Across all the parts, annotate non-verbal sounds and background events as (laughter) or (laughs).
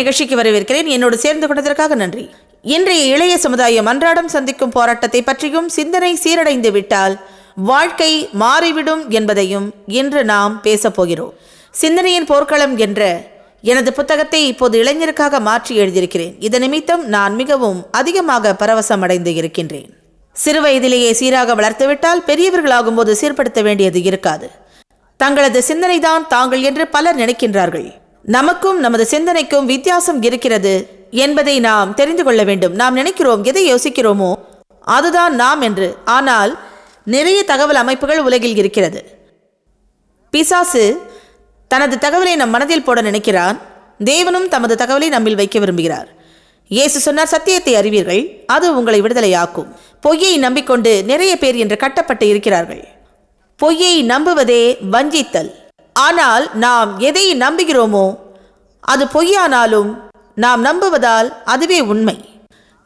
நிகழ்ச்சிக்கு வரவேற்கிறேன். என்னோடு சேர்ந்து கொண்டதற்காக நன்றி. இன்றைய இளைய சமுதாயம் அன்றாடம் சந்திக்கும் போராட்டத்தை பற்றியும் சிந்தனை சீரடைந்து விட்டால் வாழ்க்கை மாறிவிடும் என்பதையும் இன்று நாம் பேசப்போகிறோம் சிந்தனையின் போர்க்களம் என்ற எனது புத்தகத்தை இப்போது இளைஞருக்காக மாற்றி எழுதியிருக்கிறேன். இது நிமித்தம் நான் மிகவும் அதிகமாக பரவசம் அடைந்து இருக்கின்றேன். சிறு வயதிலேயே சீராக வளர்த்துவிட்டால் பெரியவர்களாகும்போது சீர்படுத்த வேண்டியது இருக்காது. தங்களது சிந்தனைதான் தாங்கள் என்று பலர் நினைக்கின்றார்கள். நமக்கும் நமது சிந்தனைக்கும் வித்தியாசம் இருக்கிறது என்பதை நாம் தெரிந்து கொள்ள வேண்டும். நாம் நினைக்கிறோம் எதை யோசிக்கிறோமோ அதுதான் நாம் என்று. ஆனால் நிறைய தகவல் அமைப்புகள் உலகில் இருக்கிறது. பிசாசு தனது தகவலை நம் மனதில் போட நினைக்கிறான். தேவனும் தமது தகவலை நம்மில் வைக்க விரும்புகிறார். இயேசு சொன்னார் சத்தியத்தை அறிவீர்கள் அது உங்களை விடுதலையாக்கும். பொய்யை நம்பிக்கொண்டு நிறைய பேர் என்று கட்டப்பட்டு இருக்கிறார்கள். பொய்யை நம்புவதே வஞ்சித்தல். ஆனால் நாம் எதை நம்புகிறோமோ அது பொய்யானாலும் நாம் நம்புவதால் அதுவே உண்மை.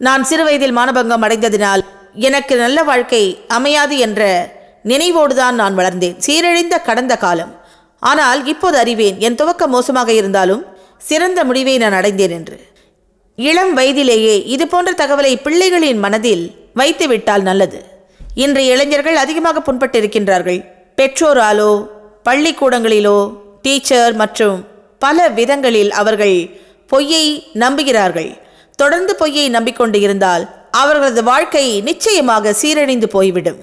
நான் சிறுவயதில் மானபங்கம் அடைந்ததினால் எனக்கு நல்ல வாழ்க்கை அமையாது என்ற நினைவோடுதான் நான் வளர்ந்தேன். சீரழிந்த கடந்த காலம். ஆனால் இப்போது அறிவேன் என் துவக்கம் மோசமாக இருந்தாலும் சிறந்த முடிவை நான் அடைந்தேன் என்று. இளம் வயதிலேயே இது போன்ற தகவலை பிள்ளைகளின் மனதில் வைத்துவிட்டால் நல்லது. இன்றைய இளைஞர்கள் அதிகமாக புண்பட்டிருக்கின்றார்கள். பெற்றோராலோ பள்ளிக்கூடங்களிலோ டீச்சர் மற்றும் பல விதங்களில் அவர்கள் பொய்யை நம்புகிறார்கள். தொடர்ந்து பொய்யை நம்பிக்கொண்டு இருந்தால் அவர்களது வாழ்க்கை நிச்சயமாக சீரழிந்து போய்விடும்.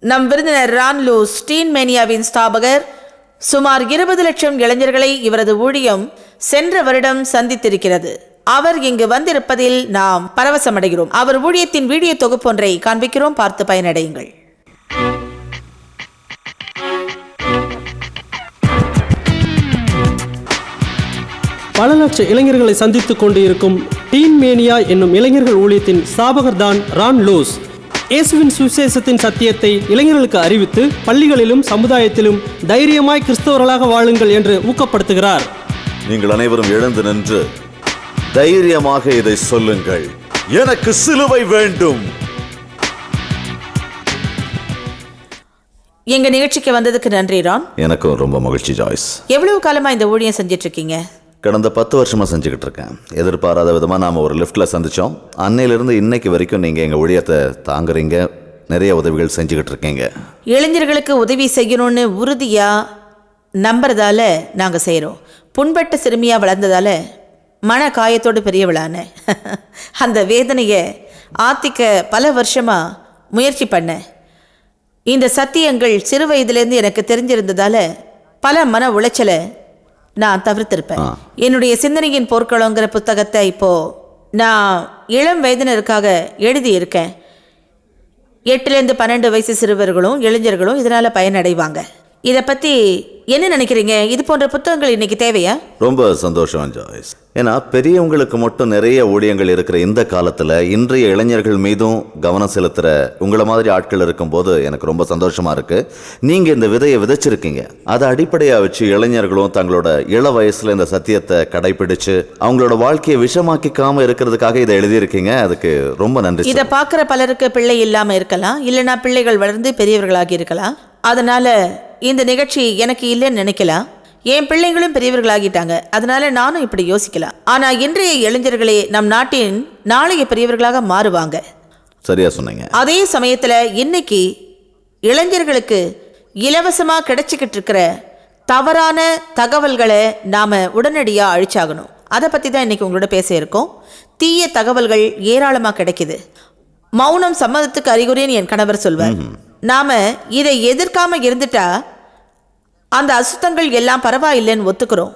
நம் விருந்தினர் ரான்லூ ஸ்டீன்மேனியாவின் ஸ்தாபகர் சுமார் இருபது லட்சம் இளைஞர்களை இவரது ஊழியம் சென்ற வருடம் சந்தித்திருக்கிறது. அவர் இங்கு வந்திருப்பதில் நாம் பரவசமடைகிறோம். அவர் ஊழியத்தின் வீடியோ தொகுப்பொன்றை காண்பிக்கிறோம். பார்த்து பயனடையுங்கள். பல லட்ச இளைஞர்களை சந்தித்துக் கொண்டு இருக்கும் டீன் மேனியா என்னும் இளைஞர்கள் ஊழியத்தின் ஸ்தாபகர் தான் ரான் லோஸ். இயேசுவின் சுவிசேஷத்தின் சத்தியத்தை இளைஞர்களுக்கு அறிவித்து பள்ளிகளிலும் சமுதாயத்திலும் தைரியமாய் கிறிஸ்தவர்களாக வாழுங்கள் என்று ஊக்கப்படுத்துகிறார். நீங்கள் அனைவரும் எழுந்து நின்று தைரியமாக இதை சொல்லுங்கள். எனக்கு சிலுவை வேண்டும். எங்க நிகழ்ச்சிக்கு வந்ததுக்கு நன்றி ரான் எனக்கும் ரொம்ப மகிழ்ச்சி ஜாய்ஸ். எவ்வளவு காலமா இந்த ஊழியம் செஞ்சிட்டு இருக்கீங்க கடந்த பத்து வருஷமாக செஞ்சுக்கிட்டு இருக்கேன். எதிர்பாராத விதமாக நாம் ஒரு லிஃப்ட்டில் சந்தித்தோம் அன்னையிலிருந்து இன்னைக்கு வரைக்கும் நீங்கள் எங்கள் ஊழியத்தை தாங்குறீங்க. நிறைய உதவிகள் செஞ்சுக்கிட்டு இருக்கீங்க. இளைஞர்களுக்கு உதவி செய்யணும்னு உறுதியாக நம்புறதால நாங்கள் செய்கிறோம் புண்பட்ட சிறுமியாக வளர்ந்ததால் மன காயத்தோடு பெரியவளான (laughs) அந்த வேதனையை ஆத்திக்க பல வருஷமாக முயற்சி பண்ணேன் இந்த சத்தியங்கள் சிறு வயதிலேருந்து எனக்கு தெரிஞ்சிருந்ததால் பல மன உளைச்சலை நான் தவிர்த்திருப்பேன். என்னுடைய சிந்தனையின் போர்க்களங்கிற புத்தகத்தை இப்போ நான் இளம் வயதினருக்காக எழுதியிருக்கேன். எட்டுலேருந்து பன்னெண்டு வயசு சிறுவர்களும் இளைஞர்களும் இதனால் பயனடைவாங்க. இதை பற்றி என்ன நினைக்கிறீங்க? இது போன்ற புத்தகங்கள் இன்னைக்கு தேவையா? ரொம்ப சந்தோஷம் ஜாய்ஸ் ஏன்னா பெரியவங்களுக்கு மட்டும் நிறைய ஊழியங்கள் இருக்கிற இந்த காலத்துல இன்றைய இளைஞர்கள் மீதும் கவனம் செலுத்துற உங்களை மாதிரி ஆட்கள் இருக்கும்போது எனக்கு ரொம்ப சந்தோஷமா இருக்கு. நீங்க இந்த விதையை விதைச்சிருக்கீங்க. அதை அடிப்படையா வச்சு இளைஞர்களும் தங்களோட இள வயசுல இந்த சத்தியத்தை கடைபிடிச்சு அவங்களோட வாழ்க்கையை விஷமாக்கிக்காம இருக்கிறதுக்காக இதை எழுதியிருக்கீங்க. அதுக்கு ரொம்ப நன்றி இதை பார்க்குற பலருக்கு பிள்ளை இல்லாமல் இருக்கலாம். இல்லைனா பிள்ளைகள் வளர்ந்து பெரியவர்களாகி இருக்கலாம். அதனால இந்த நிகழ்ச்சி எனக்கு இல்லைன்னு நினைக்கலாம் என் பிள்ளைங்களும் பெரியவர்களாகிட்டாங்க. அதனால நானும் இப்படி யோசிக்கலாம். ஆனா இன்றைய இளைஞர்களே நம் நாட்டின் நாளைய பெரியவர்களாக மாறுவாங்க. சரியா சொன்னீங்க. அதே சமயத்துல இன்னைக்கு இளைஞர்களுக்கு இலவசமா கிடைச்சிக்கிட்டு இருக்கிற தவறான தகவல்களை நாம உடனடியா அழிச்சாகணும். அதை பத்தி தான் இன்னைக்கு உங்களோட பேச இருக்கோம். தீய தகவல்கள் ஏராளமா கிடைக்குது. மௌனம் சம்மதத்துக்கு அறிகுறின்னு என் கணவர் சொல்வார். நாம் இதை எதிர்க்காமல் இருந்துட்டா அந்த அசுத்தங்கள் எல்லாம் பரவாயில்லைன்னு ஒத்துக்கிறோம்.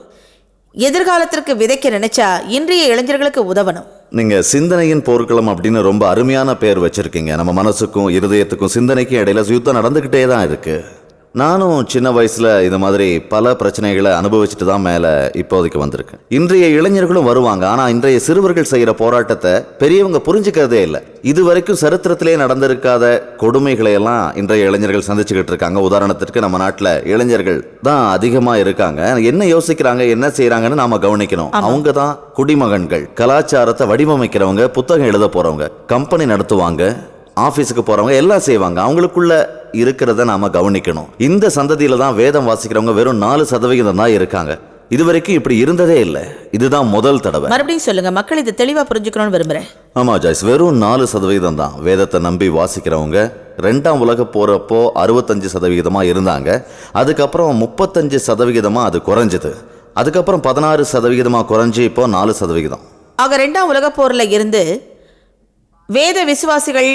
எதிர்காலத்திற்கு விதைக்க நினைச்சா இன்றைய இளைஞர்களுக்கு உதவணும். நீங்க சிந்தனையின் போர்க்களம் அப்படின்னு ரொம்ப அருமையான பேர் வச்சிருக்கீங்க. நம்ம மனசுக்கும் இருதயத்துக்கும் சிந்தனைக்கும் இடையில யுத்தம் நடந்துகிட்டே தான் இருக்கு. நானும் சின்ன வயசுல இது மாதிரி பல பிரச்சனைகளை அனுபவிச்சுட்டு தான் மேல இப்போதைக்கு வந்திருக்கேன். இன்றைய இளைஞர்களும் வருவாங்க. ஆனா இன்றைய சிறுவர்கள் செய்யற போராட்டத்தை பெரியவங்க புரிஞ்சுக்கிறதே இல்லை. இது வரைக்கும் சரித்திரத்திலே நடந்திருக்காத கொடுமைகளை எல்லாம் இன்றைய இளைஞர்கள் சந்திச்சுக்கிட்டு இருக்காங்க. உதாரணத்திற்கு நம்ம நாட்டுல இளைஞர்கள் தான் அதிகமா இருக்காங்க. என்ன யோசிக்கிறாங்க என்ன செய்யறாங்கன்னு நாம கவனிக்கணும். அவங்க தான் குடிமகன்கள். கலாச்சாரத்தை வடிவமைக்கிறவங்க புத்தகம் எழுத போறவங்க கம்பெனி நடத்துவாங்க ஆஃபீஸுக்கு போறவங்க எல்லாம் செய்வாங்க. அவங்களுக்குள்ள இருக்கிறத நாம கவனிக்கணும். இந்த சந்ததியில தான் வேதம் வாசிக்கிறவங்க வெறும் நாலு சதவிகிதம் தான் இருக்காங்க. இதுவரைக்கும் இப்படி இருந்ததே இல்லை. இதுதான் முதல் தடவை. மறுபடியும் சொல்லுங்க மக்கள் இதை தெளிவா புரிஞ்சுக்கணும்னு விரும்புறேன். ஆமா ஜாய்ஸ். வெறும் நாலு சதவீதம் தான். வேதத்தை நம்பி வாசிக்கிறவங்க ரெண்டாம் உலக போறப்போ அறுபத்தஞ்சு சதவிகிதமா இருந்தாங்க. அதுக்கப்புறம் முப்பத்தஞ்சு சதவிகிதமா அது குறைஞ்சது. அதுக்கப்புறம் பதினாறு சதவிகிதமா குறைஞ்சு இப்போ நாலு சதவிகிதம். ஆக ரெண்டாம் உலகப் போர்ல இருந்து வேத விசுவாசிகள்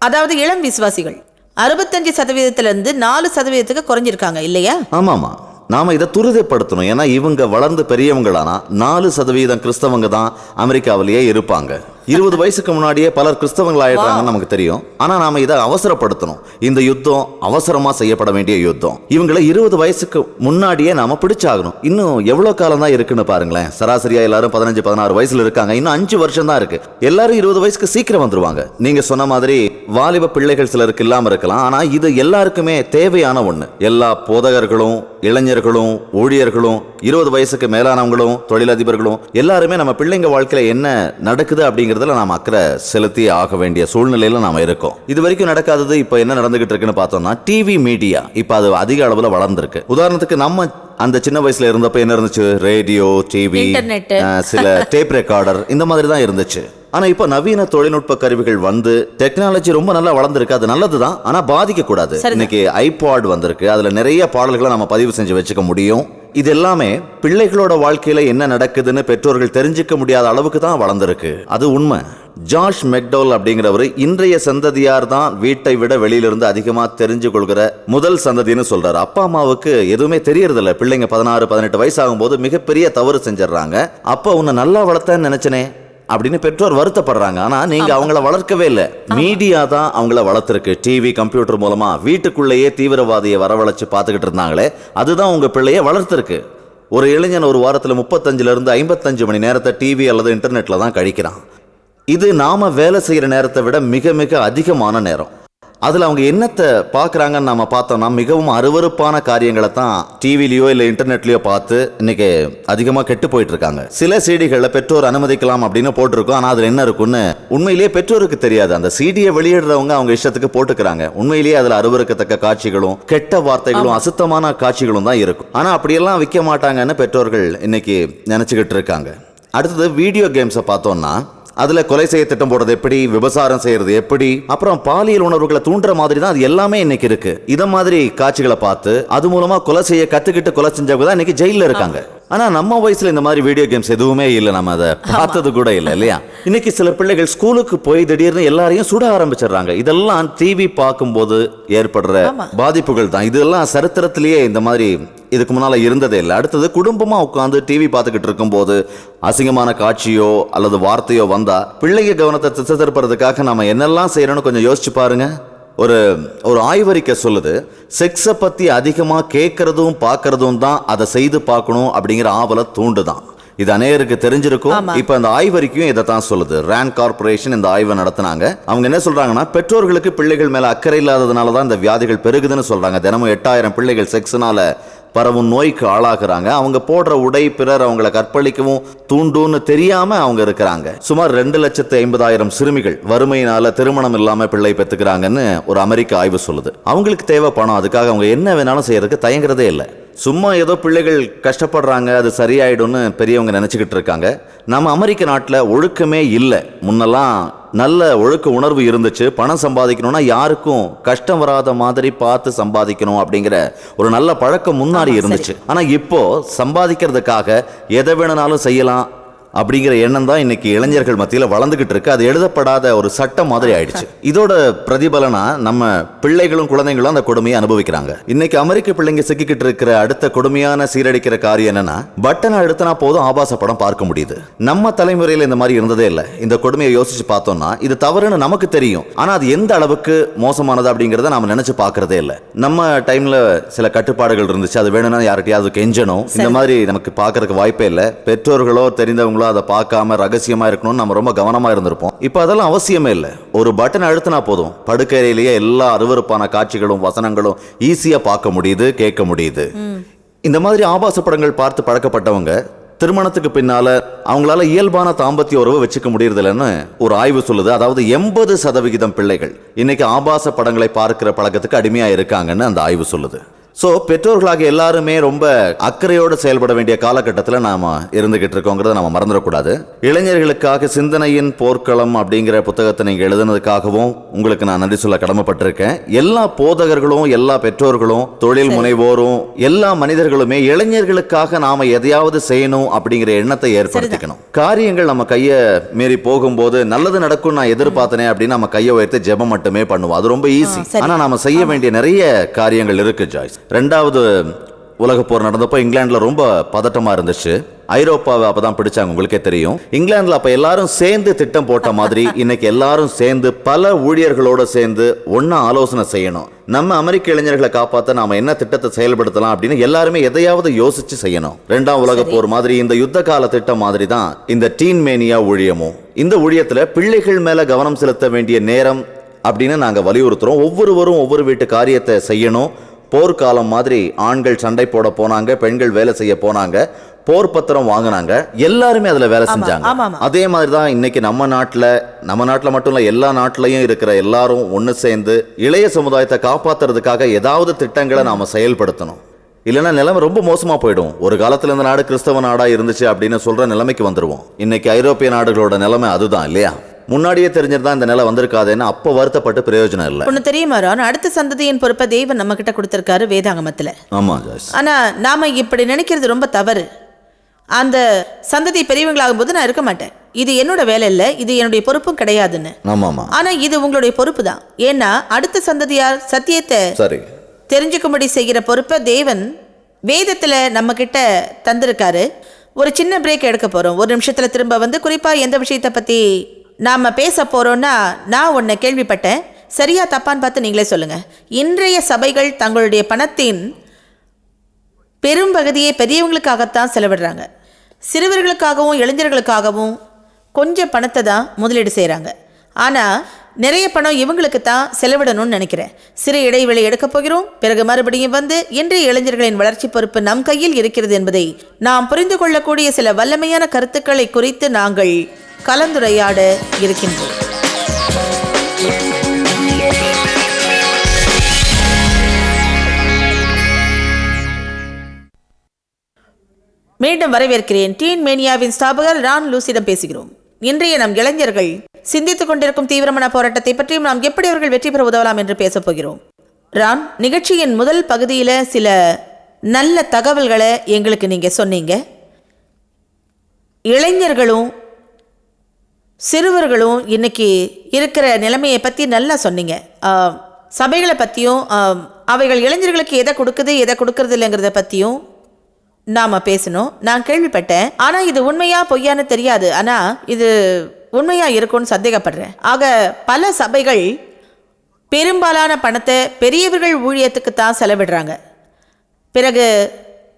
அதாவது இளம் விசுவாசிகள் அறுபத்தஞ்சு சதவீதத்திலிருந்து நாலு சதவீதத்துக்கு குறைஞ்சிருக்காங்க இல்லையா? ஆமாமா. நாம இதை துரிதப்படுத்தணும். ஏன்னா இவங்க வளர்ந்து பெரியவங்களானா நாலு சதவீதம் கிறிஸ்தவங்க தான் அமெரிக்காவிலேயே இருப்பாங்க. இருபது வயசுக்கு முன்னாடியே பலர் கிறிஸ்தவங்கள் ஆயிடுறாங்கன்னு நமக்கு தெரியும். ஆனா நாம இதை அவசரப்படுத்தணும். இந்த யுத்தம் அவசரமா செய்யப்பட வேண்டிய யுத்தம். இவங்களை இருபது வயசுக்கு முன்னாடியே நாம பிடிச்சாகணும். இன்னும் எவ்வளவு காலம் தான் இருக்குன்னு பாருங்களேன். சராசரியா எல்லாரும் பதினஞ்சு பதினாறு வயசுல இருக்காங்க. இன்னும் அஞ்சு வருஷம் தான் இருக்கு. எல்லாரும் இருபது வயசுக்கு சீக்கிரம் வந்துருவாங்க. நீங்க சொன்ன மாதிரி வாலிப பிள்ளைகள் சிலருக்கு இல்லாம இருக்கலாம். ஆனா இது எல்லாருக்குமே தேவையான ஒண்ணு. எல்லா போதகர்களும் இளைஞர்களும் ஊழியர்களும் இருபது வயசுக்கு மேலானவங்களும் தொழிலதிபர்களும் எல்லாருமே நம்ம பிள்ளைங்க வாழ்க்கையில என்ன நடக்குது அப்படிங்கறதுல நாம அக்கறை செலுத்தி ஆக வேண்டிய சூழ்நிலையில நாம இருக்கோம். இது வரைக்கும் நடக்காதது இப்ப என்ன நடந்துகிட்டு இருக்குன்னு பார்த்தோம்னா டிவி மீடியா இப்ப அது அதிக அளவுல வளர்ந்திருக்கு. உதாரணத்துக்கு நம்ம அந்த சின்ன வயசுல இருந்தப்ப என்ன இருந்துச்சு? Radio TV. சில டேப் ரெக்கார்டர் இந்த மாதிரி தான் இருந்துச்சு. ஆனா இப்போ நவீன தொழில்நுட்ப கருவிகள் வந்து டெக்னாலஜி ரொம்ப நல்லா வளர்ந்துருக்கு. அது நல்லதுதான். ஆனா பாதிக்க கூடாது சரிதான். இன்னைக்கு ஐபாட் வந்திருக்கு. அதுல நிறைய பாடல்களை நம்ம பதிவு செஞ்சு வச்சுக்க முடியும். இது எல்லாமே பிள்ளைகளோட வாழ்க்கையில என்ன நடக்குதுன்னு பெற்றோர்கள் தெரிஞ்சுக்க முடியாத அளவுக்கு தான் வளர்ந்துருக்கு. அது உண்மை. ஜாஷ் மெக்டோல் அப்படிங்கிறவர் இன்றைய சந்ததியார் தான் வீட்டை விட வெளியிலிருந்து அதிகமா தெரிஞ்சு கொள்கிற முதல் சந்ததின்னு சொல்றாரு. அப்பா அம்மாவுக்கு எதுவுமே தெரியறதில்ல. பிள்ளைங்க பதினாறு பதினெட்டு வயசு ஆகும்போது மிகப்பெரிய தவறு செஞ்சிடறாங்க. அப்பா உன்னை நல்லா வளர்த்தேன்னு நினைச்சனே? அப்படின்னு பெற்றோர் வருத்தப்படுறாங்க. ஆனா நீங்க அவங்கள வளர்க்கவே இல்லை. மீடியா தான் அவங்கள வளர்த்துருக்கு. டிவி கம்ப்யூட்டர் மூலமா வீட்டுக்குள்ளேயே தீவிரவாதியை வரவழைச்சு பார்த்துக்கிட்டு இருந்தாங்களே அதுதான் உங்க பிள்ளைய வளர்த்துருக்கு. ஒரு இளைஞன் ஒரு வாரத்துல முப்பத்தஞ்சுல இருந்து ஐம்பத்தஞ்சு மணி நேரத்தை டிவி அல்லது இன்டர்நெட்ல தான் கழிக்கிறான். இது நாம வேலை செய்யற நேரத்தை விட மிக மிக அதிகமான நேரம். அதுல அவங்க என்னத்தை பார்க்கறாங்கன்னு நாம பார்த்தோம்னா மிகவும் அருவருப்பான காரியங்களை தான் டிவிலையோ இல்ல இன்டர்நெட்லயோ பார்த்து இன்னைக்கு அதிகமா கெட்டு போயிட்டு இருக்காங்க சில சீடிகளை பெற்றோர் அனுமதிக்கலாம் அப்படின்னு போட்டிருக்கோம். ஆனா அதுல என்ன இருக்குன்னு உண்மையிலேயே பெற்றோருக்கு தெரியாது. அந்த சீடியை வெளியிடுறவங்க அவங்க இஷ்டத்துக்கு போட்டுக்கிறாங்க. உண்மையிலேயே அதுல அருவருக்கத்தக்க காட்சிகளும் கெட்ட வார்த்தைகளும் அசுத்தமான காட்சிகளும் தான் இருக்கும். ஆனா அப்படியெல்லாம் விற்க மாட்டாங்கன்னு பெற்றோர்கள் இன்னைக்கு நினைச்சுக்கிட்டு இருக்காங்க. அடுத்தது வீடியோ கேம்ஸை பார்த்தோம்னா அதுல கொலை செய்ய திட்டம் போடுறது எப்படி விபசாரம் செய்யறது எப்படி அப்புறம் பாலியல் உணர்வுகளை தூண்டுற மாதிரி தான் அது எல்லாமே இன்னைக்கு இருக்கு. இத மாதிரி காட்சிகளை பார்த்து அது மூலமா கொலை செய்ய கத்துக்கிட்டு கொலை செஞ்சவங்க தான் இன்னைக்கு ஜெயில இருக்காங்க. ஆனா நம்ம வயசுல இந்த மாதிரி வீடியோ கேம்ஸ் எதுவுமே இல்லை நம்ம அதை பார்த்தது கூட இல்லை இல்லையா? இன்னைக்கு சில பிள்ளைகள் ஸ்கூலுக்கு போய் திடீர்னு எல்லாரையும் சுட ஆரம்பிச்சிடுறாங்க. இதெல்லாம் டிவி பார்க்கும்போது ஏற்படுற. பாதிப்புகள் தான். இதெல்லாம் சரித்திரத்திலேயே இந்த மாதிரி இதுக்கு முன்னால இருந்ததே இல்லை. அடுத்தது குடும்பமா உட்காந்து டிவி பார்த்துக்கிட்டு இருக்கும்போது அசிங்கமான காட்சியோ அல்லது வார்த்தையோ வந்தா பிள்ளைங்க கவனத்தை திசை திருப்புறதுக்காக நம்ம என்னெல்லாம் செய்யறோம்னு கொஞ்சம் யோசிச்சு பாருங்க. ஒரு ஒரு ஆய்வறிக்கை சொல்லுது செக்ஸை பத்தி அதிகமா கேட்கறதும் பார்க்கறதும் தான் அதை செய்து பார்க்கணும் அப்படிங்கிற ஆவலை தூண்டுதான். இது அநேகருக்கு தெரிஞ்சிருக்கும். இப்ப அந்த ஆய்வறிக்கையும் இதை தான் சொல்லுது. ரேன் கார்ப்பரேஷன் இந்த ஆய்வை நடத்துனாங்க. அவங்க என்ன சொல்றாங்கன்னா பெற்றோர்களுக்கு பிள்ளைகள் மேல அக்கறை இல்லாததுனால தான் இந்த வியாதிகள் பெருகுதுன்னு சொல்றாங்க. தினமும் எட்டாயிரம் பிள்ளைகள் செக்ஸ்னால பரவும் நோய்க்கு ஆளாகிறாங்க. அவங்க போடுற உடை பிறர் அவங்களை கற்பழிக்கவும் தூண்டுன்னு தெரியாம அவங்க இருக்கிறாங்க. சுமார் ரெண்டு லட்சத்து ஐம்பதாயிரம் சிறுமிகள் வறுமையினால திருமணம் இல்லாம பிள்ளை பெற்றுக்கிறாங்கன்னு ஒரு அமெரிக்க ஆய்வு சொல்லுது. அவங்களுக்கு தேவை பணம் அதுக்காக அவங்க என்ன வேணாலும் செய்யறதுக்கு தயங்குறதே இல்லை. சும்மா ஏதோ பிள்ளைகள் கஷ்டப்படுறாங்க அது சரியாயிடும்னு பெரியவங்க நினச்சிக்கிட்டு இருக்காங்க. நம்ம அமெரிக்க நாட்டில் ஒழுக்கமே இல்லை. முன்னெல்லாம் நல்ல ஒழுக்க உணர்வு இருந்துச்சு. பணம் சம்பாதிக்கணும்னா யாருக்கும் கஷ்டம் வராத மாதிரி பார்த்து சம்பாதிக்கணும் அப்படிங்கிற ஒரு நல்ல பழக்கம் முன்னாடி. இருந்துச்சு. ஆனா இப்போ சம்பாதிக்கிறதுக்காக எதை வேணும்னாலும் செய்யலாம் அப்படிங்கிற எண்ணம் தான் இன்னைக்கு இளைஞர்கள் மத்தியில வளர்ந்துகிட்டு இருக்கு. அது எழுதப்படாத ஒரு சட்டம் மாதிரி ஆயிடுச்சு. இதோட பிரதிபலனா நம்ம பிள்ளைகளும் குழந்தைகளும் அந்த கொடுமையை அனுபவிக்கிறாங்க. இன்னைக்கு அமெரிக்க பிள்ளைங்க சிக்கிக்கிட்டு இருக்கிற அடுத்த கொடுமையான சீரடிக்கிற காரியம் என்னன்னா பட்டனை அழுத்தினா போதும் ஆபாச படம் பார்க்க முடியுது. நம்ம தலைமுறையில இந்த மாதிரி இருந்ததே இல்லை. இந்த கொடுமையை யோசிச்சு பார்த்தோம்னா இது தவறுன்னு நமக்கு தெரியும். ஆனா அது எந்த அளவுக்கு மோசமானது அப்படிங்கறத நாம நினைச்சு பார்க்கறதே இல்லை. நம்ம டைம்ல சில கட்டுப்பாடுகள் இருந்துச்சு. அது வேணும்னா யார்கிட்டயாவது கெஞ்சணும். இந்த மாதிரி நமக்கு பார்க்கறதுக்கு வாய்ப்பே இல்லை. பெற்றோர்களோ தெரிந்தவங்களோ அதை பார்க்காம ரகசியமா இருக்கணும்னு நம்ம ரொம்ப கவனமா இருந்திருப்போம். இப்போ அதெல்லாம் அவசியமே இல்லை. ஒரு பட்டன் அழுத்தினா போதும். படுக்கையிலேயே எல்லா அருவருப்பான காட்சிகளும் வசனங்களும் ஈஸியா பார்க்க முடியுது கேட்க முடியுது. இந்த மாதிரி ஆபாச படங்கள் பார்த்து பழக்கப்பட்டவங்க திருமணத்துக்கு பின்னால அவங்களால இயல்பான தாம்பத்திய உறவு வச்சுக்க முடியறதில்லன்னு ஒரு ஆய்வு சொல்லுது. அதாவது எண்பது சதவிகிதம் பிள்ளைகள் இன்னைக்கு ஆபாச படங்களை பார்க்கிற பழக்கத்துக்கு அடிமையா இருக்காங்கன்னு அந்த ஆய்வு சொல்லுது. ஸோ பெற்றோர்களாக எல்லாருமே ரொம்ப அக்கறையோடு செயல்பட வேண்டிய காலகட்டத்தில் நாம இருந்துகிட்டு இருக்கோங்கிறத நம்ம மறந்துடக்கூடாது. இளைஞர்களுக்காக சிந்தனையின் போர்க்களம் அப்படிங்கிற புத்தகத்தை நீங்க எழுதுனதுக்காகவும் உங்களுக்கு நான் நன்றி சொல்ல கடமைப்பட்டிருக்கேன். எல்லா போதகர்களும் எல்லா பெற்றோர்களும் தொழில் முனைவோரும் எல்லா மனிதர்களுமே இளைஞர்களுக்காக நாம எதையாவது செய்யணும் அப்படிங்கிற எண்ணத்தை ஏற்படுத்திக்கணும். காரியங்கள் நம்ம கைய மீறி போகும்போது நல்லது நடக்கும் நான் எதிர்பார்த்தனே அப்படின்னு நம்ம கையை உயர்த்தி ஜெபம் மட்டுமே பண்ணுவோம். அது ரொம்ப ஈஸி சரி. ஆனா நாம செய்ய வேண்டிய நிறைய காரியங்கள் இருக்கு ஜாய்ஸ். ரெண்டாவது உலகப் போர் நடந்தப்போ இங்கிலாந்துல ரொம்ப பதட்டமா இருந்துச்சு. ஐரோப்பாவை அப்பதான் பிடிச்சாங்க உங்களுக்கே தெரியும். இங்கிலாந்துல அப்ப எல்லாரும் சேர்ந்து திட்டம் போட்ட மாதிரி இன்னைக்கு எல்லாரும் சேர்ந்து பல ஊழியர்களோட சேர்ந்து ஒண்ணா ஆலோசனை செய்யணும். நம்ம அமெரிக்க இளைஞர்களை காப்பாத்த நாம என்ன திட்டத்தை செயல்படுத்தலாம் அப்படின்னு எல்லாருமே எதையாவது யோசிச்சு செய்யணும். ரெண்டாம் உலகப் போர் மாதிரி இந்த யுத்த கால திட்டம் மாதிரி தான் இந்த டீன் மேனியா ஊழியமும். இந்த ஊழியத்துல பிள்ளைகள் மேல கவனம் செலுத்த வேண்டிய நேரம் அப்படின்னு நாங்க வலியுறுத்துறோம். ஒவ்வொருவரும் ஒவ்வொரு வீட்டு காரியத்தை செய்யணும். போர்க்காலம் மாதிரி ஆண்கள் சண்டை போட போனாங்க பெண்கள் வேலை செய்ய போனாங்க போர் பத்திரம் வாங்கினாங்க எல்லாருமே அதுல வேலை செஞ்சாங்க. அதே மாதிரி தான் இன்னைக்கு நம்ம நாட்டுல நம்ம நாட்டுல மட்டும் இல்ல எல்லா நாட்டிலையும் இருக்கிற எல்லாரும் ஒண்ணு சேர்ந்து இளைய சமுதாயத்தை காப்பாத்துறதுக்காக ஏதாவது திட்டங்களை நாம செயல்படுத்தணும். இல்லைன்னா நிலைமை ரொம்ப மோசமா போயிடும். ஒரு காலத்துல இந்த நாடு கிறிஸ்தவ நாடா இருந்துச்சு அப்படின்னு சொல்ற நிலைமைக்கு வந்துருவோம். இன்னைக்கு ஐரோப்பிய நாடுகளோட நிலைமை அதுதான் இல்லையா? முன்னாடியே தெரிஞ்சிருந்தா இந்த நிலை வந்திருக்காதுன்னு அப்ப வருத்தப்பட்டு பிரயோஜனம் இல்லை. ஒன்று தெரியுமா ரான் அடுத்த சந்ததியின் பொறுப்பை தேவன் நம்ம கிட்ட கொடுத்திருக்காரு வேதாகமத்துல. ஆமா ஜாய்ஸ் ஆனா நாம இப்படி நினைக்கிறது ரொம்ப தவறு. அந்த சந்ததி பெரியவங்களாகும் போது நான் இருக்க மாட்டேன். இது என்னோட வேலை இல்லை இது என்னுடைய பொறுப்பும் கிடையாதுன்னு. ஆமாமா ஆனா இது உங்களுடைய பொறுப்பு தான். ஏன்னா அடுத்த சந்ததியார் சத்தியத்தை தெரிஞ்சுக்கும்படி செய்கிற பொறுப்பை தேவன் வேதத்துல நம்ம கிட்ட தந்திருக்காரு. ஒரு சின்ன பிரேக் எடுக்க போறோம். ஒரு நிமிஷத்துல திரும்ப வந்து குறிப்பா எந்த விஷயத்தை பத்தி நாம் பேச போகிறோன்னா நான் ஒன்று கேள்விப்பட்டேன். சரியா தப்பான்னு பார்த்து நீங்களே சொல்லுங்கள் இன்றைய சபைகள் தங்களுடைய பணத்தின் பெரும்பகுதியை பெரியவங்களுக்காகத்தான் செலவிடுறாங்க. சிறுவர்களுக்காகவும் இளைஞர்களுக்காகவும் கொஞ்சம் பணத்தை தான் முதலீடு செய்கிறாங்க ஆனால் நிறைய பணம் இவங்களுக்கு தான் செலவிடணும்னு நினைக்கிறேன். சிறு இடைவெளி எடுக்கப் போகிறோம். பிறகு மறுபடியும் வந்து இன்றைய இளைஞர்களின் வளர்ச்சி பொறுப்பு நம் கையில் இருக்கிறது என்பதை நாம் புரிந்து கொள்ளக்கூடிய சில வல்லமையான கருத்துக்களை குறித்து நாங்கள் கலந்துரையாட இருக்கின்றோம். மீண்டும் வரவேற்கிறேன். டீன் மேனியாவின் ஸ்தாபகர் ரான் லூசிடம் பேசுகிறோம். இன்றைய நம் இளைஞர்கள் சிந்தித்துக் கொண்டிருக்கும் தீவிரமான போராட்டத்தை பற்றியும் நாம் எப்படி அவர்கள் வெற்றி பெற உதவலாம் என்று பேசப் போகிறோம். ரான் நிகழ்ச்சியின் முதல் பகுதியில் சில நல்ல தகவல்களை எங்களுக்கு நீங்கள் சொன்னீங்க. இளைஞர்களும் சிறுவர்களும் இன்னைக்கு இருக்கிற நிலைமையை பற்றி நல்லா சொன்னீங்க. சபைகளை பற்றியும் அவைகள் இளைஞர்களுக்கு எதை கொடுக்குது எதை கொடுக்கறது இல்லைங்கிறத பற்றியும் நாம் பேசணும். நான் கேள்விப்பட்டேன். ஆனால் இது உண்மையா பொய்யான்னு தெரியாது. ஆனால் இது உண்மையாக இருக்கும்னு சந்தேகப்படுறேன். ஆக பல சபைகள் பெரும்பாலான பணத்தை பெரியவர்கள் ஊழியத்துக்கு தான் செலவிடுறாங்க. பிறகு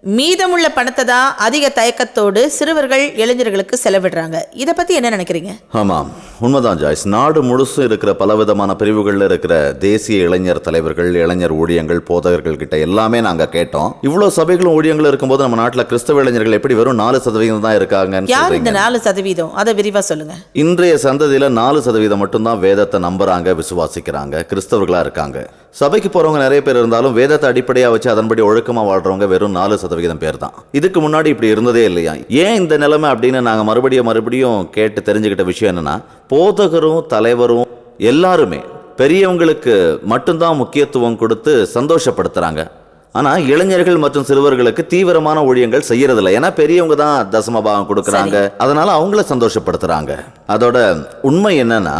மீதமுள்ள பணத்தை தான் அதிக தயக்கத்தோடு சிறுவர்கள் இளைஞர்களுக்கு செலவிடுறாங்க. இதை பத்தி என்ன நினைக்கிறீங்க? ஆமாம். உண்மைதான் ஜாய்ஸ். நாடு முழுசும் இருக்கிற பலவிதமான பிரிவுகளில் இருக்கிற தேசிய இளைஞர் தலைவர்கள் இளைஞர் ஊழியங்கள் போதகர்கள் கிட்ட எல்லாமே நாங்க கேட்டோம். இவ்வளவு சபைகளும் ஊழியங்களும் இருக்கும்போது நம்ம நாட்டுல கிறிஸ்தவ இளைஞர்கள் எப்படி வெறும் நாலு சதவீதம் தான் இருக்காங்கன்னு யார் இந்த நாலு சதவீதம்? அதை விரிவா சொல்லுங்க. இன்றைய சந்ததியில நாலு சதவீதம் மட்டும்தான் வேதத்தை நம்புறாங்க விசுவாசிக்கிறாங்க கிறிஸ்தவர்களா இருக்காங்க. சபைக்கு போறவங்க நிறைய பேர் இருந்தாலும் வேதத்தை அடிப்படையா வச்சு அதன்படி ஒழுக்கமா வாழ்றவங்க வெறும் நாலு சதவீதம் பேர் தான் இதுக்கு முன்னாடி இப்படி இருந்ததே இல்லையா? ஏன் இந்த நிலைமை அப்படின்னு நாங்க மறுபடியும் மறுபடியும் கேட்டு தெரிஞ்சுக்கிட்ட விஷயம் என்னன்னா போதகரும் தலைவரும் எல்லாருமே பெரியவங்களுக்கு மட்டும்தான் முக்கியத்துவம் கொடுத்து சந்தோஷப்படுத்துறாங்க. ஆனா இளைஞர்கள் மற்றும் சிறுவர்களுக்கு தீவிரமான ஊழியங்கள் செய்யறதில்ல. ஏன்னா பெரியவங்க தான் தசமபாகம் கொடுக்கறாங்க. அதனால அவங்கள சந்தோஷப்படுத்துறாங்க. அதோட உண்மை என்னன்னா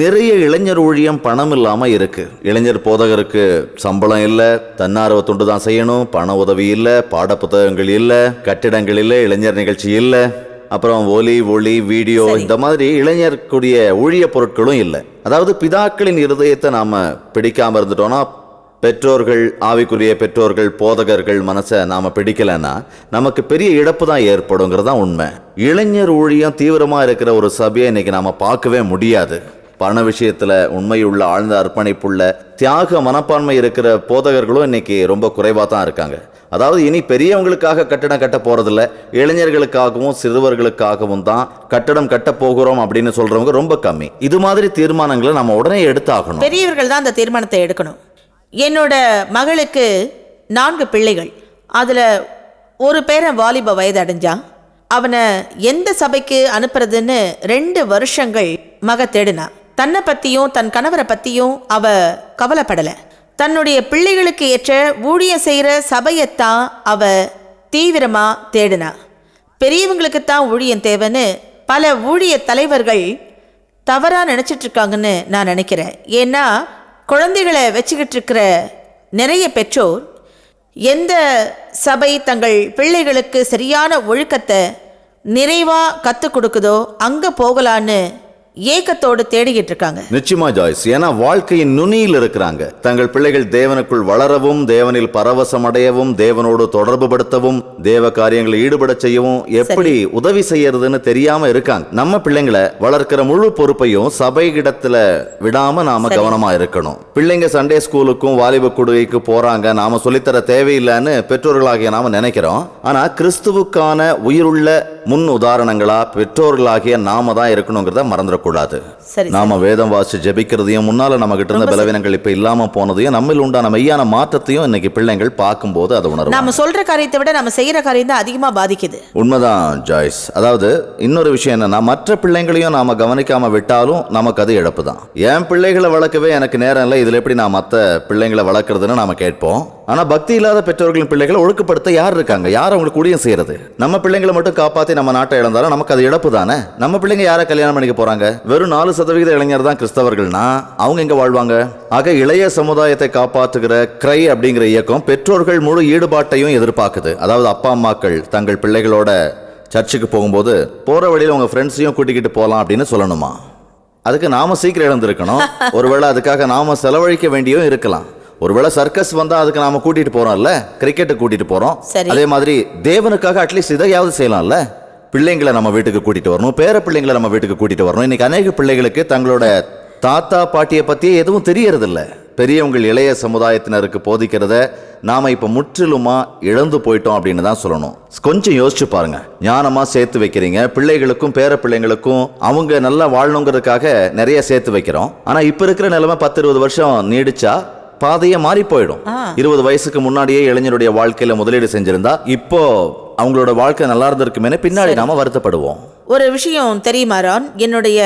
நிறைய இளைஞர் ஊழியம் பணம் இல்லாம இருக்கு. இளைஞர் போதகருக்கு சம்பளம் இல்ல தன்னார்வ தொண்டு தான் செய்யணும் பண உதவி இல்ல பாடப்புத்தகங்கள் இல்ல கட்டிடங்கள் இல்ல இளைஞர் நிகழ்ச்சி இல்ல அப்புறம் ஒலி ஒளி வீடியோ இந்த மாதிரி இளைஞருக்குரிய ஊழிய பொருட்களும் இல்லை. அதாவது பிதாக்களின் இருதயத்தை நாம பிடிக்காம இருந்துட்டோம்னா பெற்றோர்கள் ஆவிக்குரிய பெற்றோர்கள் போதகர்கள் மனசை நாம பிடிக்கலைன்னா நமக்கு பெரிய இழப்பு தான் ஏற்படுங்கிறது தான் உண்மை. இளைஞர் ஊழியம் தீவிரமா இருக்கிற ஒரு சபையை இன்னைக்கு நாம பார்க்கவே முடியாது. பண விஷயத்தில் உண்மையுள்ள ஆழ்ந்த அர்ப்பணிப்புள்ள தியாக மனப்பான்மை இருக்கிற போதகர்களும் இன்னைக்கு ரொம்ப குறைவாக தான் இருக்காங்க. அதாவது இனி பெரியவங்களுக்காக கட்டடம் கட்ட போகிறதில்ல இளைஞர்களுக்காகவும் சிறுவர்களுக்காகவும் தான் கட்டடம் கட்ட போகிறோம் அப்படின்னு சொல்றவங்க ரொம்ப கம்மி. இது மாதிரி தீர்மானங்களை நம்ம உடனே எடுத்தாகணும். பெரியவர்கள் தான் அந்த தீர்மானத்தை எடுக்கணும். என்னோட மகளுக்கு நான்கு பிள்ளைகள். அதில் ஒரு பேரன் வாலிப வயது அடைஞ்சான் அவனை எந்த சபைக்கு அனுப்புறதுன்னு ரெண்டு வருஷங்கள் மக தேடினா. தன்னை பற்றியும் தன் கணவரை பற்றியும் அவ கவலைப்படலை. தன்னுடைய பிள்ளைகளுக்கு ஏற்ற ஊழியம் செய்கிற சபையைத்தான் அவ தீவிரமாக தேடினா. பெரியவங்களுக்குத்தான் ஊழியம் தேவைன்னு பல ஊழிய தலைவர்கள் தவறாக நினச்சிட்டு இருக்காங்கன்னு நான் நினைக்கிறேன். ஏன்னா குழந்தைகளை வச்சுக்கிட்டு இருக்கிற நிறைய பெற்றோர் எந்த சபை தங்கள் பிள்ளைகளுக்கு சரியான ஒழுக்கத்தை நிறைவாக கற்றுக் கொடுக்குதோ அங்கே போகலான்னு ஏக்கத்தோடு தேடிக்கிட்டு இருக்காங்க. நிச்சயமா ஜாய்ஸ். ஏன்னா வாழ்க்கையின் நுனியில் இருக்கிறாங்க. தங்கள் பிள்ளைகள் தேவனுக்குள் வளரவும் தேவனில் பரவசம் அடையவும் தேவனோடு தொடர்பு படுத்தவும் தேவ காரியங்களை ஈடுபட செய்யவும் எப்படி உதவி செய்யறதுன்னு தெரியாம இருக்காங்க. நம்ம பிள்ளைங்களை வளர்க்கிற முழு பொறுப்பையும் சபை இடத்துல விடாம நாம கவனமா இருக்கணும். பிள்ளைங்க சண்டே ஸ்கூலுக்கும் வாலிப குடுகைக்கு போறாங்க. நாம சொல்லித்தர தேவையில்லைன்னு பெற்றோர்களாகிய நாம நினைக்கிறோம். ஆனா கிறிஸ்துவுக்கான உயிருள்ள முன் உதாரணங்களா பெற்றோர்களாகிய நாம தான் இருக்கணுங்கிறத மறந்துடக்கூடாது சரி நாம வேதம் வாசிச்சு ஜெபிக்கிறதையும் முன்னால நம்ம கிட்ட இருந்த பலவீனங்கள் இப்ப இல்லாம போனதையும் நம்மில் உண்டான மெய்யான மாற்றத்தையும் இன்னைக்கு பிள்ளைங்கள் பார்க்கும்போது அதை உணரும் நாம சொல்ற காரியத்தை விட நம்ம செய்யற காரியம் தான் அதிகமா பாதிக்குது. உண்மைதான் ஜாய்ஸ். அதாவது இன்னொரு விஷயம் என்னன்னா மற்ற பிள்ளைங்களையும் நாம கவனிக்காம விட்டாலும் நமக்கு அது இழப்பு தான் என் பிள்ளைகளை வளர்க்கவே எனக்கு நேரம் இல்லை இதுல எப்படி நான் மற்ற பிள்ளைங்களை வளர்க்கறதுன்னு நாம கேட்போம். ஆனால் பக்தி இல்லாத பெற்றோர்களின் பிள்ளைகளை ஒழுக்கப்படுத்த யார் இருக்காங்க? யார் அவங்களுக்கு ஊழியம் செய்யறது நம்ம பிள்ளைங்களை மட்டும் காப்பாற்றி நம்ம நாட்டை இழந்தாலும் நமக்கு அது இழப்பு தானே? நம்ம பிள்ளைங்க யாரை கல்யாணம் பண்ணிக்க போறாங்க? வெறும் நாலு சதவீத இளைஞர் தான் கிறிஸ்தவர்கள்னா அவங்க எங்க வாழ்வாங்க? ஆக இளைய சமுதாயத்தை காப்பாற்றுகிற கிரை அப்படிங்கிற இயக்கம் பெற்றோர்கள் முழு ஈடுபாட்டையும் எதிர்பார்க்குது. அதாவது அப்பா அம்மாக்கள் தங்கள் பிள்ளைகளோட சர்ச்சுக்கு போகும்போது போற வழியில் உங்க ஃப்ரெண்ட்ஸையும் கூட்டிக்கிட்டு போகலாம் அப்படின்னு சொல்லணுமா? அதுக்கு நாம சீக்கிரம் இழந்திருக்கணும் ஒருவேளை அதுக்காக நாம செலவழிக்க வேண்டியும் இருக்கலாம். ஒருவேளை சர்க்கஸ் வந்தா அதுக்கு நாம கூட்டிட்டு போறோம்ல கிரிக்கெட்டு கூட்டிட்டு போறோம். அதே மாதிரி தேவனுக்காக அட்லீஸ்ட் இதையாவது செய்யலாம்ல. பிள்ளைங்களை நம்ம வீட்டுக்கு கூட்டிட்டு வரணும் பேர பிள்ளைங்களை நம்ம வீட்டுக்கு கூட்டிட்டு வரணும். இன்னைக்கு அநேக பிள்ளைகளுக்கு தங்களோட தாத்தா பாட்டியை பத்தி எதுவும் தெரியறதில்ல. பெரியவங்கள் இளைய சமுதாயத்தினருக்கு போதிக்கிறத நாம இப்ப முற்றிலுமா இழந்து போயிட்டோம் அப்படின்னு தான் சொல்லணும். கொஞ்சம் யோசிச்சு பாருங்க. ஞானமா சேர்த்து வைக்கிறீங்க. பிள்ளைகளுக்கும் பேர பிள்ளைங்களுக்கும் அவங்க நல்லா வாழணுங்கிறதுக்காக நிறைய சேர்த்து வைக்கிறோம். ஆனா இப்ப இருக்கிற நிலைமை பத்து இருபது வருஷம் நீடிச்சா பாதையே மாறி போயிடும். இருபது வயசுக்கு முன்னாடியே இளைஞருடைய வாழ்க்கையில முதலீடு செஞ்சிருந்தா இப்போ அவங்களோட வாழ்க்கை நல்லா இருந்திருக்குமே பின்னாடி நாம வருத்தப்படுவோம். ஒரு விஷயம் தெரியுமா ரான்? என்னுடைய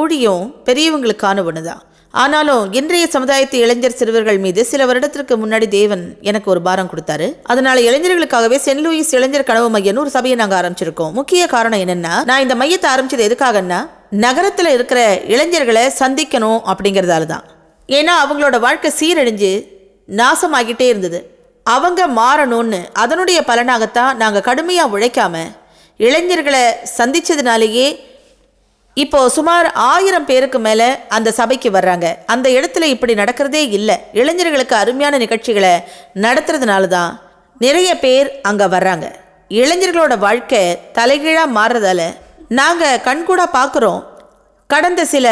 ஊழியம் பெரியவங்களுக்கான ஒண்ணுதான் ஆனாலும் இன்றைய சமுதாயத்து இளைஞர் சிறுவர்கள் மீது சில வருடத்திற்கு முன்னாடி தேவன் எனக்கு ஒரு பாரம் கொடுத்தாரு. அதனால இளைஞர்களுக்காகவே சென்ட் லூயிஸ் இளைஞர் கனவு மையம்னு ஒரு சபையை நாங்க ஆரம்பிச்சிருக்கோம். முக்கிய காரணம் என்னன்னா நான் இந்த மையத்தை ஆரம்பிச்சது எதுக்காகன்னா நகரத்துல இருக்கிற இளைஞர்களை சந்திக்கணும் அப்படிங்கறதால தான் ஏன்னா அவங்களோட வாழ்க்கை சீரழிஞ்சு நாசமாகிட்டே இருந்தது. அவங்க மாறணும்னு அதனுடைய பலனாகத்தான் நாங்கள் கடுமையாக உழைக்காம இளைஞர்களை சந்தித்ததுனாலேயே இப்போ சுமார் ஆயிரம் பேருக்கு மேலே அந்த சபைக்கு வர்றாங்க. அந்த இடத்துல இப்படி நடக்கிறதே இல்லை. இளைஞர்களுக்கு அருமையான நிகழ்ச்சிகளை நடத்துறதுனால தான் நிறைய பேர் அங்கே வர்றாங்க. இளைஞர்களோட வாழ்க்கை தலைகீழாக மாறுறதால நாங்கள் கண்கூடாக பார்க்குறோம் கடந்த சில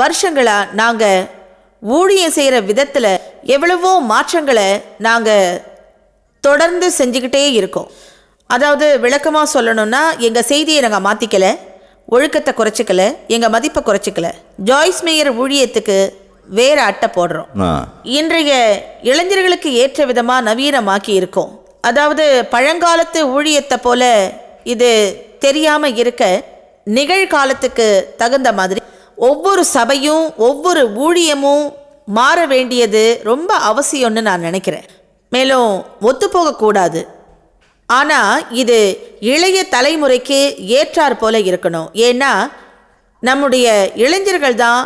வருஷங்களாக நாங்கள் ஊழியம் செய்கிற விதத்துல எவ்வளவோ மாற்றங்களை நாங்க தொடர்ந்து செஞ்சுக்கிட்டே இருக்கோம். அதாவது விளக்கமாக சொல்லணும்னா எங்கள் செய்தியை நாங்கள் மாற்றிக்கல ஒழுக்கத்தை குறைச்சிக்கல எங்கள் மதிப்பை குறைச்சிக்கல. ஜாய்ஸ் மேயர் ஊழியத்துக்கு வேற அட்டை போடுறோம். இன்றைய இளைஞர்களுக்கு ஏற்ற விதமாக நவீனமாக்கி இருக்கோம். அதாவது பழங்காலத்து ஊழியத்தை போல இது தெரியாமல் இருக்க நிகழ்காலத்துக்கு தகுந்த மாதிரி ஒவ்வொரு சபையும் ஒவ்வொரு ஊழியமும் மாற வேண்டியது ரொம்ப அவசியம்னு நான் நினைக்கிறேன். மேலும் ஒத்துப்போகக்கூடாது ஆனால் இது இளைய தலைமுறைக்கு ஏற்றாற் போல இருக்கணும். ஏன்னா நம்முடைய இளைஞர்கள் தான்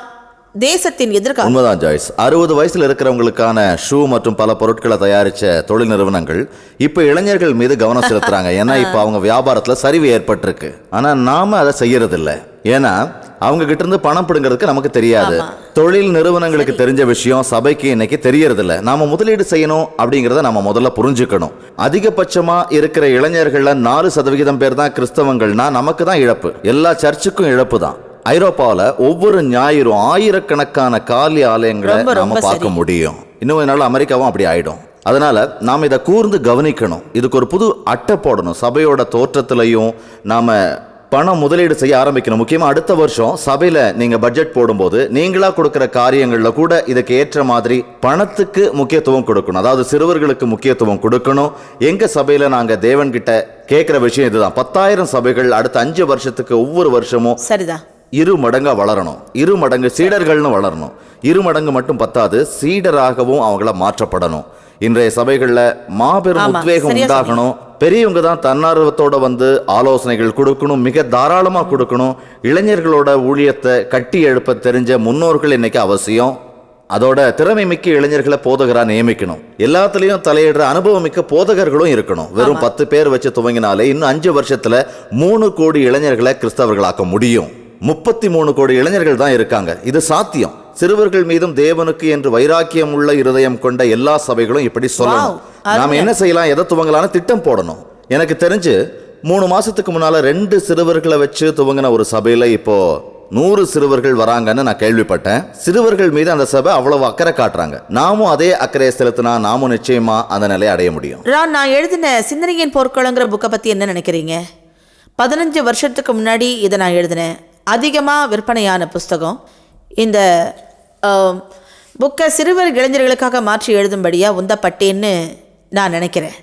தேசத்தின் எதிர்காலம் உண்மைதான் ஜாய்ஸ். அறுபது வயசுல இருக்கிறவங்களுக்கான ஷூ மற்றும் பல பொருட்களை தயாரிச்ச தொழில் நிறுவனங்கள் இப்ப இளைஞர்கள் மீது கவனம் செலுத்துறாங்க. ஏன்னா இப்ப அவங்க வியாபாரத்துல சரிவு ஏற்பட்டிருக்கு. ஆனா நாம அதை செய்யறது இல்ல ஏன்னா அவங்க கிட்ட இருந்து பணம் பிடுங்கிறதுக்கு நமக்கு தெரியாது. தொழில் நிறுவனங்களுக்கு தெரிஞ்ச விஷயம் சபைக்கு இன்னைக்கு தெரியறது இல்ல நாம முதலீடு செய்யணும் அப்படிங்கறத நம்ம முதல்ல புரிஞ்சுக்கணும். அதிகபட்சமா இருக்கிற இளைஞர்கள்ல நாலு சதவிகிதம் பேர் தான் கிறிஸ்தவங்கள்னா நமக்கு தான் இழப்பு. எல்லா சர்ச்சுக்கும் இழப்பு தான். ஐரோப்பாவில் ஒவ்வொரு ஞாயிறும் ஆயிரக்கணக்கான காலி ஆலயங்களை ரொம்ப, ரொம்ப நாம பார்க்க. முடியும். இன்னும் கொஞ்ச நாள் அமெரிக்காவும் அப்படி ஆயிடும். அதனால நாம் இதை கூர்ந்து கவனிக்கணும். இதுக்கு ஒரு புது அட்டை போடணும். சபையோட தோற்றத்திலையும் நாம பணம் முதலீடு செய்ய ஆரம்பிக்கணும். முக்கியமா அடுத்த வருஷம் சபையில நீங்க பட்ஜெட் போடும்போது நீங்களா கொடுக்கிற காரியங்கள்ல கூட இதுக்கு ஏற்ற மாதிரி பணத்துக்கு முக்கியத்துவம் கொடுக்கணும். அதாவது சிறுவர்களுக்கு முக்கியத்துவம் கொடுக்கணும். எங்க சபையில நாங்க தேவன் கிட்ட கேட்கிற விஷயம் இதுதான். பத்தாயிரம் சபைகள் அடுத்த அஞ்சு வருஷத்துக்கு ஒவ்வொரு வருஷமும் சரிதான். இரு மடங்கா வளரணும். இரு மடங்கு சீடர்கள்னு வளரணும். இரு மடங்கு மட்டும் பத்தாது சீடராகவும் அவங்கள மாற்றப்படணும். இன்றைய சபைகள்ல மாபெரும் உத்வேகம் உண்டாகணும். பெரியவங்க தான் தன்னார்வத்தோட வந்து ஆலோசனைகள் கொடுக்கணும் மிக தாராளமா கொடுக்கணும். இளைஞர்களோட ஊழியத்தை கட்டி எழுப்ப தெரிஞ்ச முன்னோர்கள் இன்னைக்கு அவசியம். அதோட திறமை மிக்க இளைஞர்களை போதகரா நியமிக்கணும். எல்லாத்துலயும் தலையிடுற அனுபவம் மிக்க போதகர்களும் இருக்கணும். வெறும் பத்து பேர் வச்சு துவங்கினாலே இன்னும் அஞ்சு வருஷத்துல மூணு கோடி இளைஞர்களை கிறிஸ்தவர்களாக்க முடியும். முப்பத்தி மூணு கோடி இளைஞர்கள் தான் இருக்காங்க. இது சாத்தியம். சிறுவர்கள் மீதும் தேவனுக்கு என்று வைராக்கியம் உள்ள இருதயம் கொண்ட எல்லா சபைகளும் இப்படி சொல்லணும். நாம என்ன செய்யலாம்? எதை துவங்கலாம்னு திட்டம் போடணும். எனக்கு தெரிஞ்சு மூணு மாசத்துக்கு முன்னால ரெண்டு சிறுவர்களை வச்சு துவங்கின ஒரு சபையில இப்போ நூறு சிறுவர்கள் வராங்கன்னு நான் கேள்விப்பட்டேன். சிறுவர்கள் மீது அந்த சபை அவ்வளவு அக்கறை காட்டுறாங்க. நாமும் அதே அக்கறையை செலுத்தினா நாமும் நிச்சயமா அந்த நிலையை அடைய முடியும். ரான் நான் எழுதின சிந்தனையின் போர்க்களங்கிற புக்கை பற்றி என்ன நினைக்கிறீங்க? பதினஞ்சு வருஷத்துக்கு முன்னாடி இதை நான் எழுதினேன். அதிகமாக விற்பனையான புஸ்தகம். இந்த புக்கை சிறுவர் இளைஞர்களுக்காக மாற்றி எழுதும்படியாக உந்தப்பட்டேன்னு நான் நினைக்கிறேன்.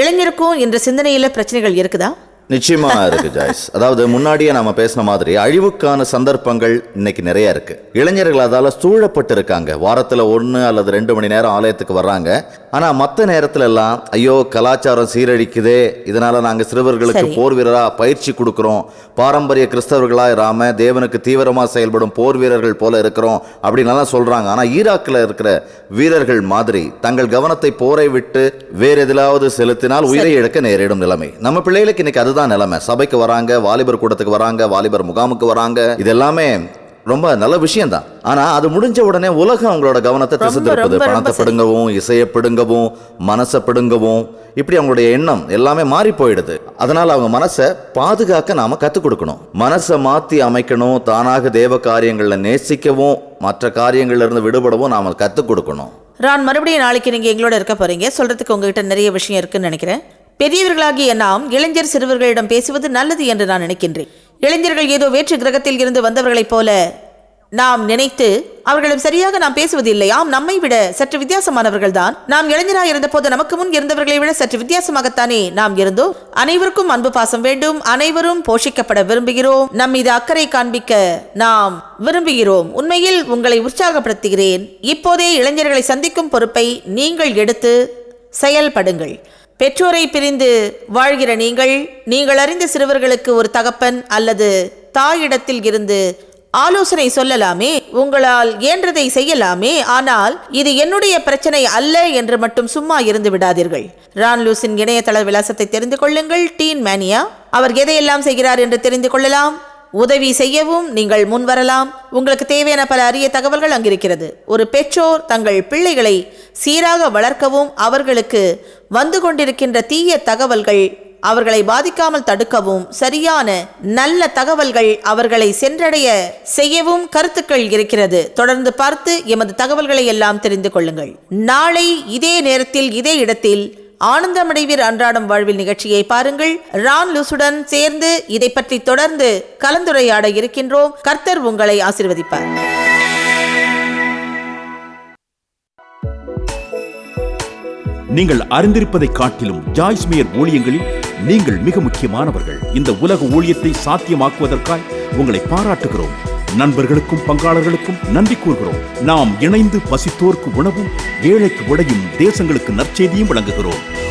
இளைஞருக்கும் இந்த சிந்தனையில் பிரச்சனைகள் இருக்குதா? நிச்சயமா இருக்கு ஜாய்ஸ். அதாவது முன்னாடியே நாம பேசின மாதிரி அழிவுக்கான சந்தர்ப்பங்கள் இன்னைக்கு நிறைய இருக்கு. இளைஞர்கள் அதால சூழப்பட்டு இருக்காங்க வாரத்துல ஒன்று அல்லது ரெண்டு மணி நேரம் ஆலயத்துக்கு வர்றாங்க. ஆனா மத்த நேரத்துல எல்லாம் ஐயோ கலாச்சாரம் சீரழிக்குதே இதனால நாங்க சிறுவர்களுக்கு. போர் வீரரா பயிற்சி கொடுக்கிறோம். பாரம்பரிய கிறிஸ்தவர்களா இராம தேவனுக்கு தீவிரமா செயல்படும் போர் வீரர்கள் போல இருக்கிறோம் அப்படின்னு சொல்றாங்க. ஆனா ஈராக்ல இருக்கிற வீரர்கள் மாதிரி தங்கள் கவனத்தை போரை விட்டு வேற எதிலாவது செலுத்தினால் உயிரை இழக்க நேரிடும் நிலைமை. நம்ம பிள்ளைகளுக்கு இன்னைக்கு அதுதான் நிலைமை. சபைக்கு வராங்க வாலிபர் கூட்டத்துக்கு வராங்க வாலிபர் முகாமுக்கு வராங்க. இது எல்லாமே ரொம்ப நல்ல விஷயம் தான் ஆனா அது முடிஞ்ச உடனே உலகம் அவங்களோட கவனத்தை திசை திருப்புது பணத்தை. பிடுங்கவும் இசையை பிடுங்கவும் மனசை பிடுங்கவும் இப்படி அவங்களுடைய எண்ணம் எல்லாமே மாறி போயிடுது. அதனால அவங்க மனசை பாதுகாக்க நாம கத்துக் கொடுக்கணும். மனசை மாத்தி அமைக்கணும் தானாக தேவ காரியங்கள்ல நேசிக்கவும் மற்ற காரியங்கள்ல இருந்து விடுபடவும் நாம கத்துக் கொடுக்கணும். ரான் மறுபடியும் நாளைக்கு நீங்கள் எங்களோட இருக்க போறீங்க. சொல்றதுக்கு உங்ககிட்ட நிறைய விஷயம் இருக்குன்னு நினைக்கிறேன். பெரியவர்களாகிய நாம் இளைஞர் சிறுவர்களிடம் பேசுவது நல்லது என்று நான் நினைக்கின்றேன். இளைஞர்கள் ஏதோ வேற்று கிரகத்தில் இருந்து வந்தவர்களைப் போல நாம் நினைத்து அவர்களிடம் சரியாக நாம் பேசுவதில்லை. ஆம் நம்மை விட சற்று வித்தியாசமானவர்கள் தான் நாம் இளைஞராக இருந்தபோது நமக்கு முன் இருந்தவர்களை விட சற்று வித்தியாசமாகத்தானே நாம் இருந்தோம். அனைவருக்கும் அன்பு பாசம் வேண்டும். அனைவரும் போஷிக்கப்பட விரும்புகிறோம். நம் மீது அக்கறை காண்பிக்க நாம் விரும்புகிறோம். உண்மையில் உங்களை உற்சாகப்படுத்துகிறேன். இப்போதே இளைஞர்களை சந்திக்கும் பொறுப்பை நீங்கள் எடுத்து செயல்படுங்கள். பெற்றோரை பிரிந்து வாழ்கிற நீங்கள் நீங்கள் அறிந்த சிறுவர்களுக்கு ஒரு தகப்பன் அல்லது தாயிடத்தில் இருந்து ஆலோசனை சொல்லலாமே உங்களால் இயன்றதை செய்யலாமே ஆனால் இது என்னுடைய பிரச்சனை அல்ல என்று மட்டும் சும்மா இருந்து விடாதீர்கள். ரான்லூஸின் இணையதள விலாசத்தை தெரிந்து கொள்ளுங்கள். டீன் மேனியா அவர் எதையெல்லாம் செய்கிறார் என்று தெரிந்து கொள்ளலாம்? உதவி செய்யவும் நீங்கள் முன் வரலாம் உங்களுக்கு தேவையான பல அரிய தகவல்கள் அங்கிருக்கிறது. ஒரு பெற்றோர் தங்கள் பிள்ளைகளை சீராக வளர்க்கவும் அவர்களுக்கு வந்து கொண்டிருக்கின்ற தீய தகவல்கள் அவர்களை பாதிக்காமல் தடுக்கவும் சரியான நல்ல தகவல்கள் அவர்களை சென்றடைய செய்யவும் கருத்துக்கள் இருக்கிறது. தொடர்ந்து பார்த்து எமது தகவல்களை எல்லாம் தெரிந்து கொள்ளுங்கள். நாளை இதே நேரத்தில் இதே இடத்தில் ஆனந்தமடைவீர் அன்றாடம் வாழ்வில் நிகழ்ச்சியை பாருங்கள். ரான் லூசுடன் சேர்ந்து இதை பற்றி தொடர்ந்து கலந்துரையாட இருக்கின்றோம். கர்த்தர் உங்களை ஆசிர்வதிப்பார். நீங்கள் அறிந்திருப்பதை காட்டிலும் ஜாய்ஸ் மேயர் ஊழியங்களில் நீங்கள் மிக முக்கியமானவர்கள். இந்த உலக ஊழியத்தை சாத்தியமாக்குவதற்காய் உங்களை பாராட்டுகிறோம். நண்பர்களுக்கும் பங்காளர்களுக்கும் நன்றி கூறுகிறோம். நாம் இணைந்து பசித்தோர்க்கு உணவும் ஏழைக்கு உடையும் தேசங்களுக்கு நற்செய்தியும் வழங்குகிறோம்.